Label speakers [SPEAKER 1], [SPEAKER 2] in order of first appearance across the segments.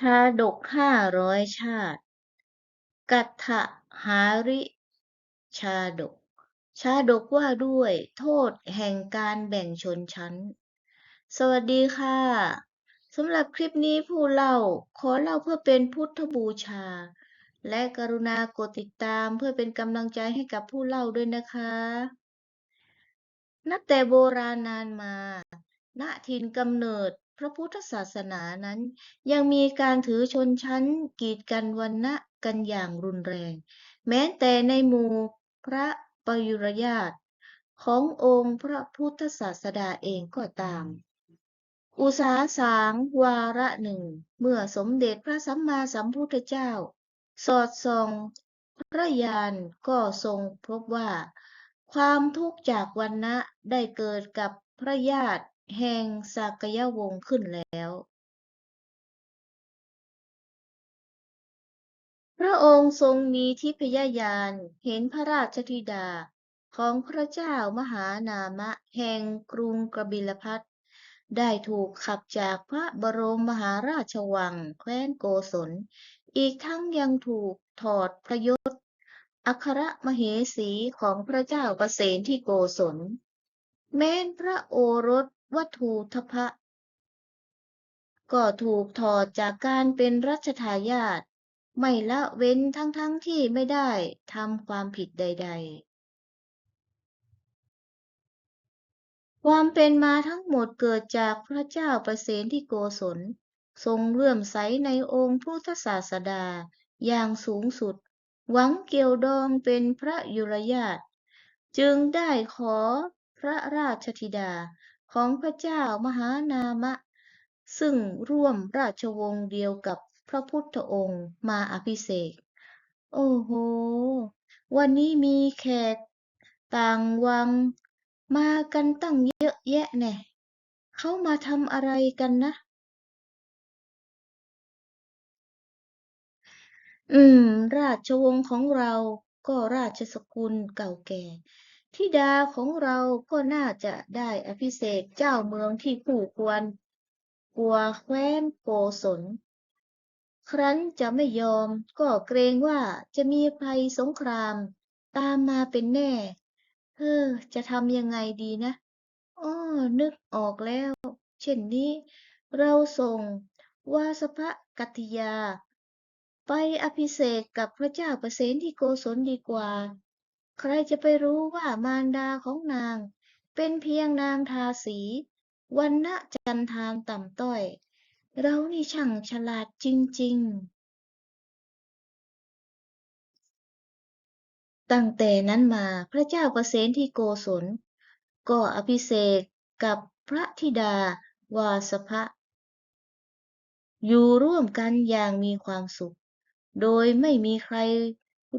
[SPEAKER 1] ชาดกห้าร้อยชาติ กัตถหาริ ชาดก ชาดกว่าด้วยโทษแห่งการแบ่งชนชั้น สวัสดีค่ะสำหรับคลิปนี้ผู้เล่าขอเล่าเพื่อเป็นพุทธบูชา และกรุณากดติดตามเพื่อเป็นกำลังใจให้กับผู้เล่าด้วยนะคะ นับแต่โบราณนานมา ณถิ่นกำเนิด พระพุทธศาสนานั้น ยังมีการถือชนชั้นกีดกันวรรณะกันอย่างรุนแรง แม้แต่ในหมู่พระปยุรญาติขององค์พระพุทธศาสดาเองก็ตาม อุสาสางวาระหนึ่ง เมื่อสมเด็จพระสัมมาสัมพุทธเจ้า สอดส่องพระญาณก็ทรงพบว่า ความทุกข์จากวรรณะได้เกิดกับพระญาติ แห่งสากยวงศ์ขึ้นแล้ว พระองค์ทรงมีทิพยญาณเห็นพระราชธิดาของพระเจ้ามหานามะแห่งกรุงกบิลพัทได้ถูกขับจากพระบรมมหาราชวังแคว้นโกศล อีกทั้งยังถูกถอดพระยศ อัครมเหสีของพระเจ้าประเสนที่โกศล แม้นพระโอรส วัตถุทพะ ก็ถูกถอดจากการเป็นรัชทายาทไม่ละเว้นทั้งๆทที่ไม่ได้ทำความผิดใด ๆ ความเป็นมาทั้งหมดเกิดจากพระเจ้าประเสนที่โกศล ทรงเลื่อมใสในองค์พุทธศาสดาอย่างสูงสุด หวังเกี่ยวดองเป็นพระยุรญาต จึงได้ขอพระราชธิดา ของพระเจ้ามหานามะ ซึ่งร่วมราชวงศ์เดียวกับพระพุทธองค์มาอภิเษกโอ้โห วันนี้มีแขกต่างวังมากันตั้งเยอะแยะแน่เขามาทำอะไรกันนะ อืม ราชวงศ์ของเราก็ราชสกุลเก่าแก่ ธิดาของเราก็น่าจะได้อภิเษกเจ้าเมืองที่คู่ควร กลัวแคว้นโกศล ครั้นจะไม่ยอมก็เกรงว่าจะมีภัยสงคราม ตามมาเป็นแน่เฮ้อจะทำยังไงดีนะอ้อนึกออกแล้ว เช่นนี้ เราส่งวาสภกัตติยา ไปอภิเษกกับพระเจ้าประเสนที่โกศลดีกว่า ใครจะไปรู้ว่ามารดาของนาง เป็นเพียงนางทาสีวันณะจันทานต่ำต้อย เรานี่ช่างฉลาดจริง ๆ ตั้งแต่นั้นมาพระเจ้าประเสนที่โกศล ก็อภิเษกกับพระธิดาวาสภอยู่ร่วมกันอย่างมีความสุข โดยไม่มีใคร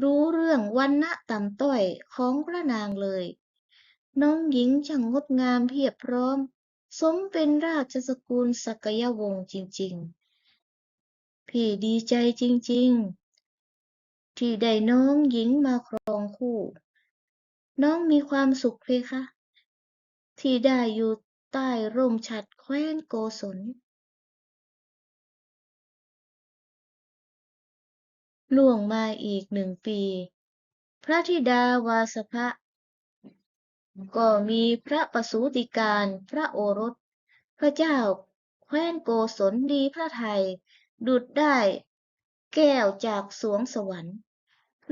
[SPEAKER 1] รู้เรื่องวรรณะต่ำต้อยของพระนางเลย น้องหญิงช่างงดงามเพียบพร้อม สมเป็นราชสกุลสกยวงศ์จริง ๆ พี่ดีใจจริง ๆ ที่ได้น้องหญิงมาครองคู่ น้องมีความสุขเพคะที่ได้อยู่ใต้ร่มฉัตรแคว้นโกศล ล่วงมาอีกหนึ่งปี พระธิดาวาสภะก็มีพระประสูติการพระโอรส พระเจ้าแคว้นโกศลดีพระไทย ดุจได้แก้วจากสวงสวรรค์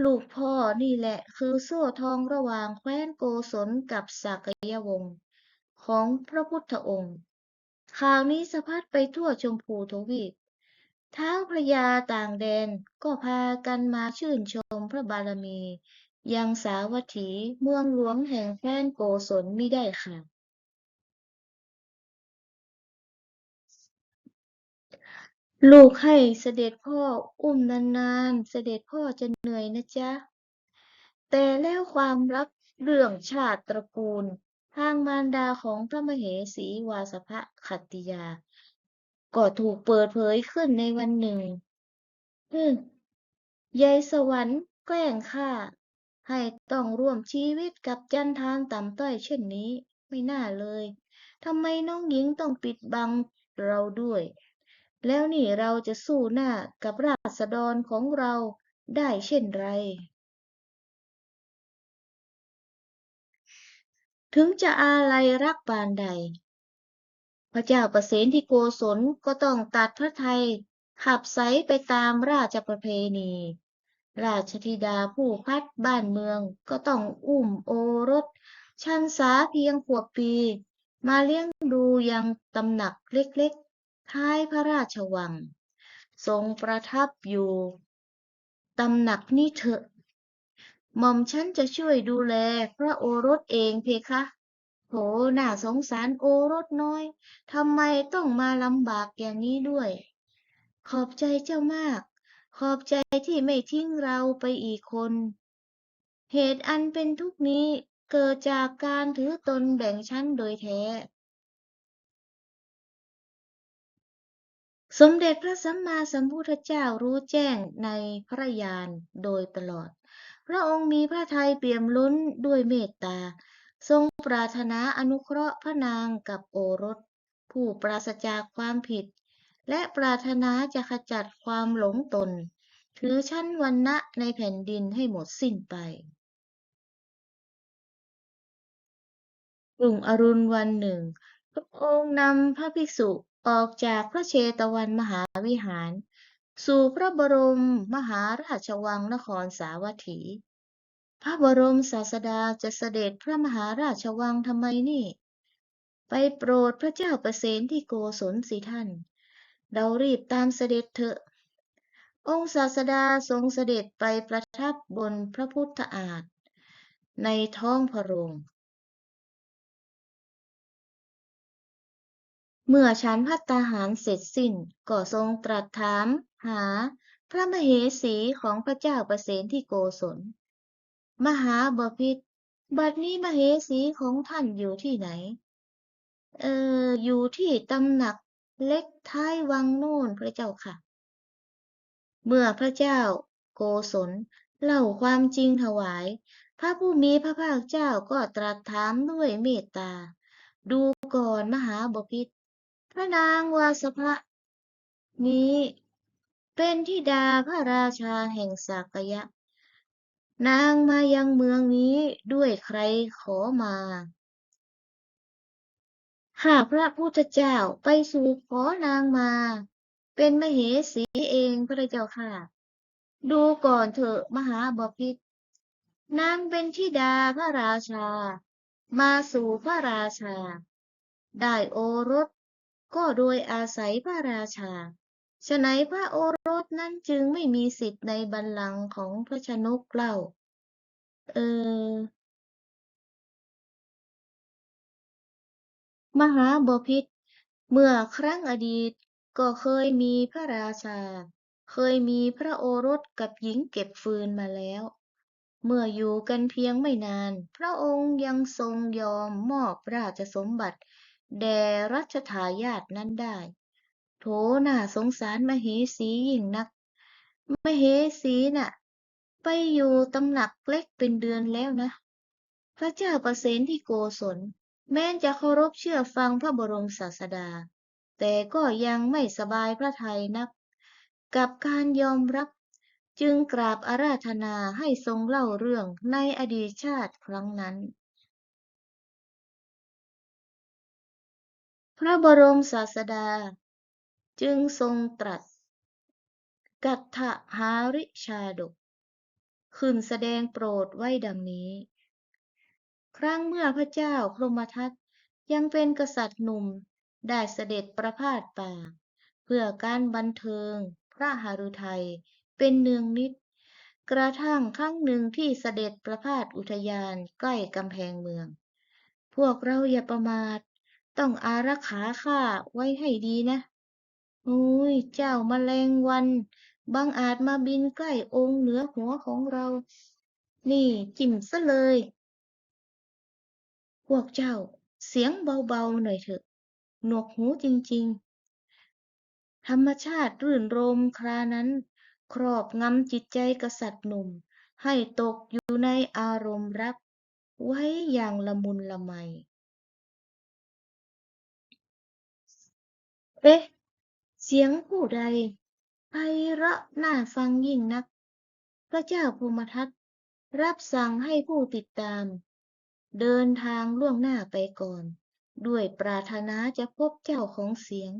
[SPEAKER 1] ลูกพ่อนี่แหละคือโซ่ทองระหว่างแคว้นโกศลกับสากยวงศ์ของพระพุทธองค์ข่าวนี้สะพัดไปทั่วชมพูทวีป ท้าวพระยาต่างแดนก็พากันมาชื่นชมพระบารมี ยังสาวัตถีเมืองหลวงแห่งแคว้นโกศลมิได้ขาดลูกให้เสด็จพ่ออุ้มนานๆ เสด็จพ่อจะเหนื่อยนะจ๊ะ แต่แล้วความลับเรื่องชาติตระกูล ทางมารดาของพระมเหสีวาสภคัตติยา ก็ถูกเปิดเผยขึ้นในวันหนึ่งฮึยายสวรรค์แกล้งข้าให้ต้องร่วมชีวิตกับจันทานต่ำต้อยเช่นนี้ ไม่น่าเลย ทำไมน้องหญิงต้องปิดบังเราด้วย แล้วนี่เราจะสู้หน้ากับราษฎรของเราได้เช่นไร ถึงจะอาลัยรักปานใด พระเจ้าประเสนที่โกศลก็ต้องตัดพระไทยขับไสไปตามราชประเพณี ราชธิดาผู้พัดบ้านเมืองก็ต้องอุ้มโอรส ชันษาเพียงขวบปี มาเลี้ยงดูยังตำหนักเล็กๆ ท้ายพระราชวัง ทรงประทับอยู่ ตำหนักนี้เถอะหม่อมฉันจะช่วยดูแลพระโอรสเองเพคะ โหน่าสงสารโอรสน้อย ทำไมต้องมาลำบากอย่างนี้ด้วย ขอบใจเจ้ามาก ขอบใจที่ไม่ทิ้งเราไปอีกคน เหตุอันเป็นทุกนี้เกิดจากการถือตนแบ่งชั้นโดยแท้ สมเด็จพระสัมมาสัมพุทธเจ้ารู้แจ้งในพระญาณโดยตลอด พระองค์มีพระทัยเปี่ยมล้นด้วยเมตตา ทรงปรารถนาอนุเคราะห์พระนางกับโอรส ผู้ปราศจากความผิด และปรารถนาจะขจัดความหลงตน ถือชั้นวรรณะในแผ่นดินให้หมดสิ้นไปรุ่งอรุณวันหนึ่ง พระองค์นำพระภิกษุออกจากพระเชตวันมหาวิหาร สู่พระบรมมหาราชวังนครสาวัตถี พระบรมศาสดาจะเสด็จพระมหาราชวังทำไมนี่ ไปโปรดพระเจ้าประเสนที่โกศลสิท่าน เรารีบตามเสด็จเถอะ องค์ศาสดาทรงเสด็จไปประทับบนพระพุทธอาฏในท้องพระโรงเมื่อฉันพัตตาหารเสร็จสิ้นก็ทรงตรัสถามหาพระมเหสีของพระเจ้าประเสนที่โกศล มหาบพิตรบัดนี้มเหสีของท่านอยู่ที่ไหน เอออยู่ที่ตำหนักเล็กท้ายวังโน่นพระเจ้าค่ะ เมื่อพระเจ้า โกศลเล่าความจริงถวาย พระผู้มีพระภาคเจ้าก็ตรัสถามด้วยเมตตา ดูก่อนมหาบพิตรพระนางวาสภะนี้ เป็นธิดาพระราชาแห่งสากยะ นางมายังเมืองนี้ด้วยใครขอมา หากพระพุทธเจ้าไปสู่ขอนางมา เป็นมเหสีเองพระเจ้าค่ะ ดูก่อนเถอะมหาบพิตรนางเป็นธิดาพระราชา มาสู่พระราชา ได้โอรสก็โดยอาศัยพระราชา ฉะไหนพระโอรสนั้นจึงไม่มีสิทธิ์ในบัลลังก์ของพระชนกเล่า เออ มหาบพิตรเมื่อครั้งอดีตก็เคยมีพระราชา เคยมีพระโอรสกับหญิงเก็บฟืนมาแล้ว เมื่ออยู่กันเพียงไม่นาน พระองค์ยังทรงยอมมอบราชสมบัติ แด่รัชทายาทนั้นได้ โถน่าสงสารมเหสียิ่งนัก มเหสีน่ะ ไปอยู่ตำหนักเล็กเป็นเดือนแล้วนะ พระเจ้าประเสนที่โกศล แม้จะเคารพเชื่อฟังพระบรมศาสดา แต่ก็ยังไม่สบายพระทัยนัก กับการยอมรับจึงกราบอาราธนาให้ทรงเล่าเรื่องในอดีตชาติครั้งนั้น พระบรมศาสดา จึงทรงตรัส กัตถหาริชาดก ขึ้นแสดงโปรดไว้ดังนี้ ครั้งเมื่อพระเจ้าพรหมทัตยังเป็นกษัตริย์หนุ่มได้เสด็จประพาสป่า เพื่อการบันเทิง พระหฤทัยเป็นเนืองนิด กระทั่งครั้งหนึ่งที่เสด็จประพาสอุทยานใกล้กำแพงเมือง พวกเราอย่าประมาท ต้องอารักขาข้าไว้ให้ดีนะ โอ้ย เจ้าแมลงวัน บังอาจมาบินใกล้องค์เหนือหัวของเรา นี่จิ้มซะเลย พวกเจ้าเสียงเบาๆหน่อยเถอะ หนวกหูจริงๆ ธรรมชาติรื่นรมครานั้น ครอบงำจิตใจกษัตริย์หนุ่ม ให้ตกอยู่ในอารมณ์รัก ไว้อย่างละมุนละไม เอ๊ะ เสียงผู้ใดไพเราะน่าฟังยิ่งนัก พระเจ้าพรหมทัตรับสั่งให้ผู้ติดตาม เดินทางล่วงหน้าไปก่อน ด้วยปรารถนาจะพบเจ้าของเสียง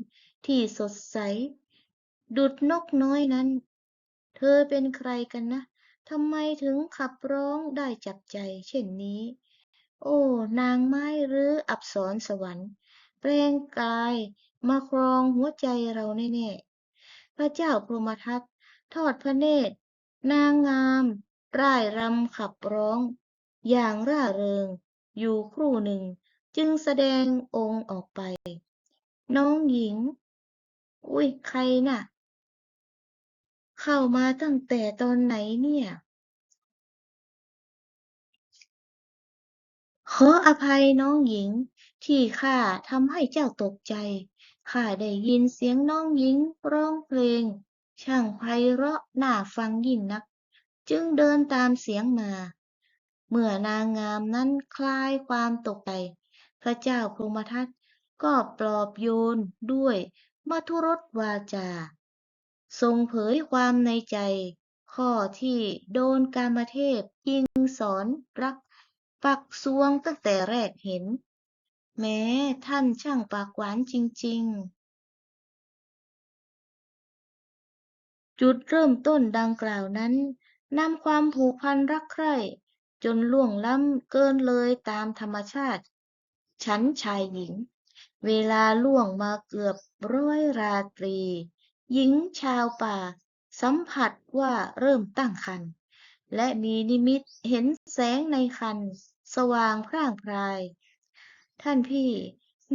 [SPEAKER 1] ที่สดใส ดุดนกน้อยนั้น เธอเป็นใครกันนะทำไมถึงขับร้องได้จับใจเช่นนี้ โอ้ นางไม้หรืออับสรสวรรค์ แปลงกาย มาครองหัวใจเราแน่ๆ พระเจ้าพรหมทัตทอดพระเนตร นางงาม ร่ายรำขับร้อง อย่างร่าเริง อยู่ครู่หนึ่ง จึงแสดงองค์ออกไป น้องหญิง อุ้ยใครน่ะ เข้ามาตั้งแต่ตอนไหนเนี่ยขออภัยน้องหญิงที่ข้าทำให้เจ้าตกใจ ข้าได้ยินเสียงน้องหญิงร้องเพลง ช่างไพเราะน่าฟังยิ่งนัก จึงเดินตามเสียงมา เมื่อนางงามนั้นคลายความตกใจ พระเจ้าพรหมทัตก็ปลอบโยนด้วยมัทุรสวาจา ทรงเผยความในใจ ข้อที่โดนกามเทพยิงสอนรัก ปักซวงตั้งแต่แรกเห็น แม้ท่านช่างปากหวานจริง ๆ จุดเริ่มต้นดังกล่าวนั้นนำความผูกพันรักใคร่จนล่วงล้ำเกินเลยตามธรรมชาติ ชั้นชายหญิง เวลาล่วงมาเกือบร้อยราตรี หญิงชาวป่า สัมผัสว่าเริ่มตั้งครรภ์และมีนิมิตเห็นแสงในครรภ์สว่างพร่างพราย ท่านพี่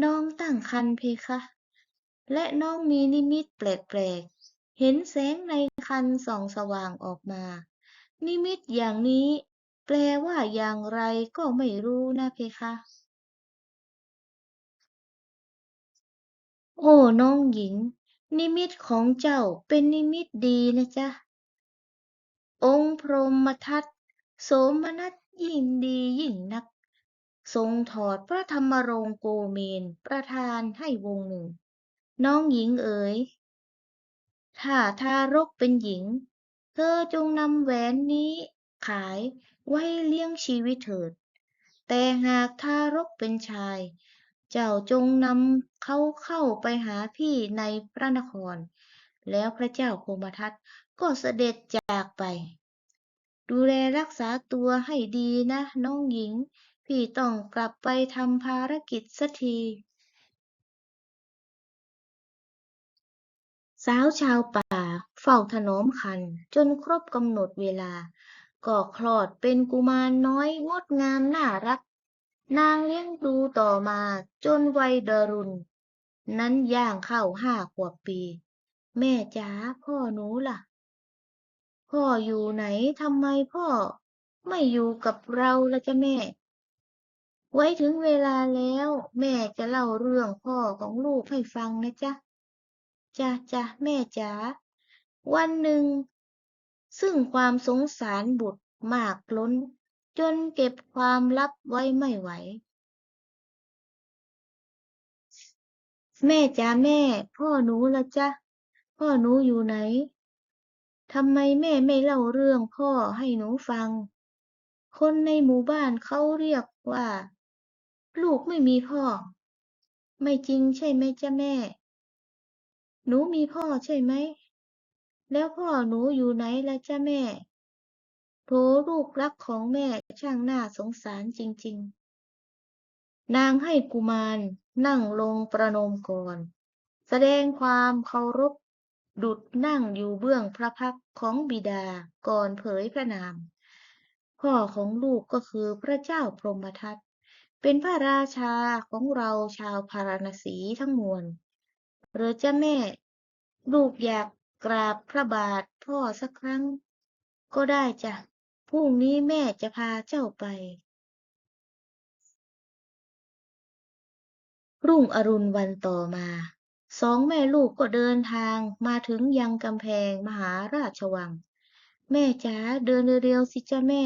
[SPEAKER 1] น้องตั้งครรภ์เพคะ และน้องมีนิมิตแปลกๆ เห็นแสงในครรภ์ส่องสว่างออกมา นิมิตอย่างนี้ แปลว่าอย่างไรก็ไม่รู้นะเพคะ โอ้น้องหญิง นิมิตของเจ้าเป็นนิมิตดีนะจ๊ะ องค์พรหมทัตโสมนัสยิ่งดียิ่งนัก ทรงถอดพระธรรมรงโกเมนประทานให้วงหนึ่ง น้องหญิงเอ๋ย ถ้าทารกเป็นหญิง เธอจงนำแหวนนี้ขายไว้เลี้ยงชีวิตเถิด แต่หากทารกเป็นชาย เจ้าจงนำเขาเข้าไปหาพี่ในพระนคร แล้วพระเจ้าโคมทัตก็เสด็จจากไป ดูแลรักษาตัวให้ดีนะน้องหญิง พี่ต้องกลับไปทำภารกิจสักที สาวชาวป่าเฝ้าถนอมครรภ์จนครบกำหนดเวลา ก็คลอดเป็นกุมารน้อยงดงามน่ารัก นางเลี้ยงดูต่อมาจนวัยดรุณ นั้นย่างเข้าห้าขวบปี แม่จ๋าพ่อหนูล่ะ พ่ออยู่ไหนทำไมพ่อไม่อยู่กับเราละจ๊ะแม่ ไว้ถึงเวลาแล้ว แม่จะเล่าเรื่องพ่อของลูกให้ฟังนะจ๊ะจ้ะจ้ะแม่จ๋าวันหนึ่ง ซึ่งความสงสารบุตรมากล้น จนเก็บความลับไว้ไม่ไหว แม่จ๋าแม่ พ่อหนูละจ๊ะพ่อหนูอยู่ไหนทำไมแม่ไม่เล่าเรื่องพ่อให้หนูฟัง คนในหมู่บ้านเขาเรียกว่า ลูกไม่มีพ่อ ไม่จริงใช่ไหมจ๊ะแม่ หนูมีพ่อใช่ไหม แล้วพ่อหนูอยู่ไหนล่ะจ๊ะแม่ โถลูกรักของแม่ช่างน่าสงสารจริง ๆ นางให้กุมารนั่งลงประนมก่อน แสดงความเคารพดุจนั่งอยู่เบื้องพระพักตร์ของบิดาก่อนเผยพระนาม พ่อของลูกก็คือพระเจ้าพรหมทัต เป็นพระราชาของเราชาวพาราณสีทั้งมวลหรือจ้ะแม่ ลูกอยากกราบพระบาทพ่อสักครั้ง ก็ได้จ้ะพรุ่งนี้แม่จะพาเจ้าไป รุ่งอรุณวันต่อมา สองแม่ลูกก็เดินทางมาถึงยังกำแพงมหาราชวัง แม่จ๋าเดินเร็วๆสิจ้ะแม่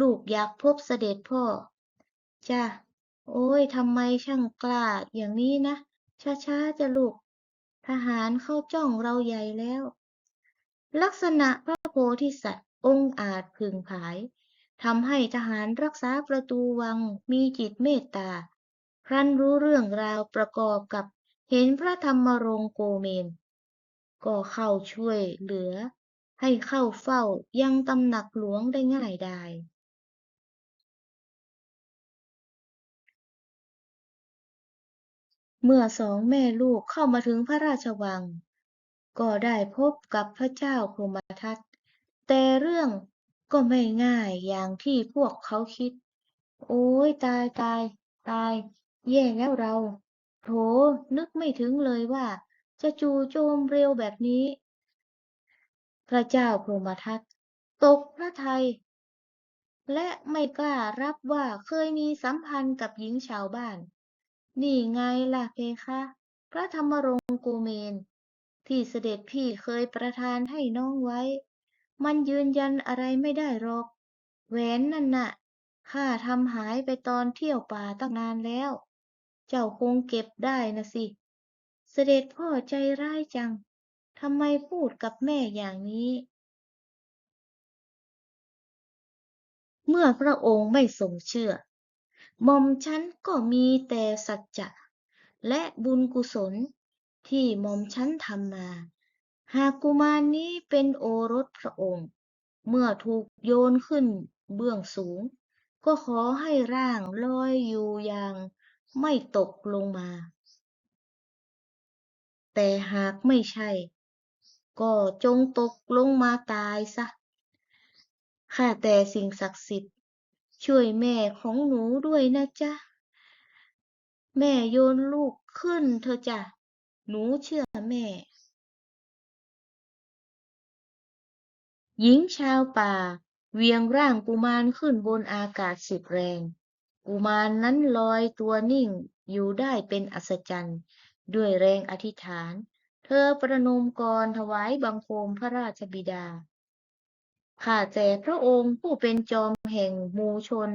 [SPEAKER 1] ลูกอยากพบเสด็จพ่อ จ้ะ โอ้ย ทำไมช่างกล้าอย่างนี้นะ ช้าๆจะลูก ทหารเข้าจ้องเราใหญ่แล้ว ลักษณะพระโพธิสัตว์องค์อาจพึงผาย ทำให้ทหารรักษาประตูวังมีจิตเมตตา ครั้นรู้เรื่องราวประกอบกับเห็นพระธรรมรงโกเมน ก็เข้าช่วยเหลือ ให้เข้าเฝ้ายังตำหนักหลวงได้ง่ายดาย เมื่อสองแม่ลูกเข้ามาถึงพระราชวัง ก็ได้พบกับพระเจ้าพรหมทัตแต่เรื่องก็ไม่ง่ายอย่างที่พวกเขาคิด โอ้ยตายตายตาย แย่แล้วเราโถนึกไม่ถึงเลยว่า จะจู่โจมเร็วแบบนี้ พระเจ้าพรหมทัตตกพระทัยและไม่กล้ารับว่าเคยมีสัมพันธ์กับหญิงชาวบ้าน นี่ไงล่ะเพคะ พระธรรมรงค์โกเมน ที่เสด็จพี่เคยประทานให้น้องไว้ มันยืนยันอะไรไม่ได้หรอก แหวนนั่นน่ะข้าทำหายไปตอนเที่ยวป่าตั้งนานแล้ว เจ้าคงเก็บได้นะสิ เสด็จพ่อใจร้ายจังทำไมพูดกับแม่อย่างนี้ เมื่อพระองค์ไม่ทรงเชื่อ หม่อมฉันก็มีแต่สัจจะและบุญกุศลที่หม่อมฉันทำมา หากกุมารนี้เป็นโอรสพระองค์ เมื่อถูกโยนขึ้นเบื้องสูง ก็ขอให้ร่างลอยอยู่อย่างไม่ตกลงมา แต่หากไม่ใช่ ก็จงตกลงมาตายซะ ข้าแต่สิ่งศักดิ์สิทธิ์ ช่วยแม่ของหนูด้วยนะจ๊ะ แม่โยนลูกขึ้นเถอจ้ะ หนูเชื่อแม่ หญิงชาวป่า เวียงร่างกุมารขึ้นบนอากาศสุดแรง กุมารนั้นลอยตัวนิ่งอยู่ได้เป็นอัศจรรย์ ด้วยแรงอธิษฐาน เธอประนมกรถวายบังคมพระราชบิดา ข้าแต่พระองค์ผู้เป็นจอมแห่งมูชน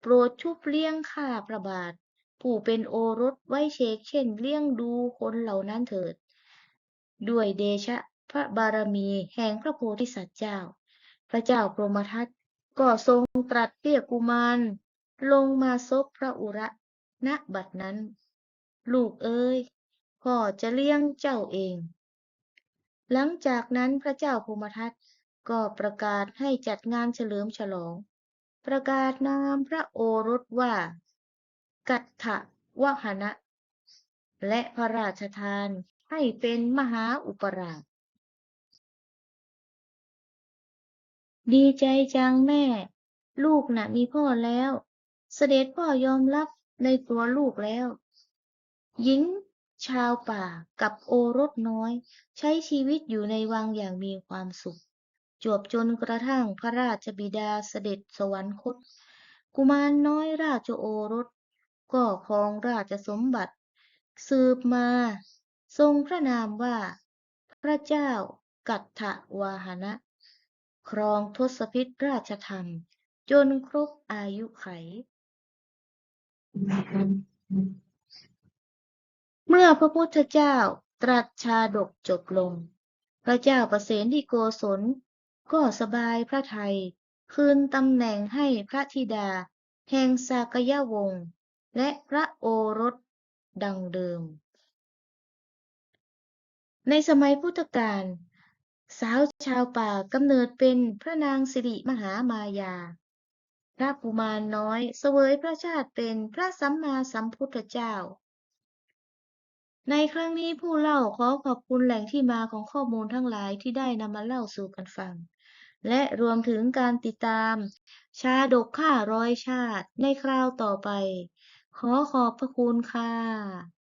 [SPEAKER 1] โปรดชุบเลี้ยงข้าพระบาท ผู้เป็นโอรสไว้เชกเช่นเลี้ยงดูคนเหล่านั้นเถิด ด้วยเดชะพระบารมีแห่งพระโพธิสัตว์เจ้า พระเจ้าพรหมทัตก็ทรงตรัสเรียกกุมาร ลงมาซบพระอุระ ณบัดนั้น ลูกเอ้ยพ่อจะเลี้ยงเจ้าเอง หลังจากนั้นพระเจ้าพรหมทัต ก็ประกาศให้จัดงานเฉลิมฉลอง ประกาศนามพระโอรสว่า กัตถวหนะ และพระราชทานให้เป็นมหาอุปราชดีใจจังแม่ ลูกน่ะมีพ่อแล้ว เสด็จพ่อยอมรับในตัวลูกแล้ว หญิงชาวป่ากับโอรสน้อย ใช้ชีวิตอยู่ในวังอย่างมีความสุข จวบจนกระทั่งพระราชบิดาเสด็จสวรรคต กุมารน้อยราชโอรส ก็ครองราชสมบัติ สืบมา ทรงพระนามว่า พระเจ้ากัตถวาหนะ ครองทศพิธราชธรรม จนครบอายุไข เมื่อพระพุทธเจ้าตรัสชาดกจบลง พระเจ้าประเสนที่โกศล ก็สบายพระทัย คืนตำแหน่งให้พระธิดา แห่งสากยวงศ์และพระโอรสดังเดิม ในสมัยพุทธกาลสาวชาวป่ากำเนิดเป็นพระนางสิริมหามายา พระกุมารน้อยเสวยพระชาติเป็นพระสัมมาสัมพุทธเจ้า ในครั้งนี้ผู้เล่าขอขอบคุณแหล่งที่มาของข้อมูลทั้งหลายที่ได้นำมาเล่าสู่กันฟัง และรวมถึงการติดตาม ชาดกข้าร้อยชาติในคราวต่อไป ขอขอบพระคุณค่ะ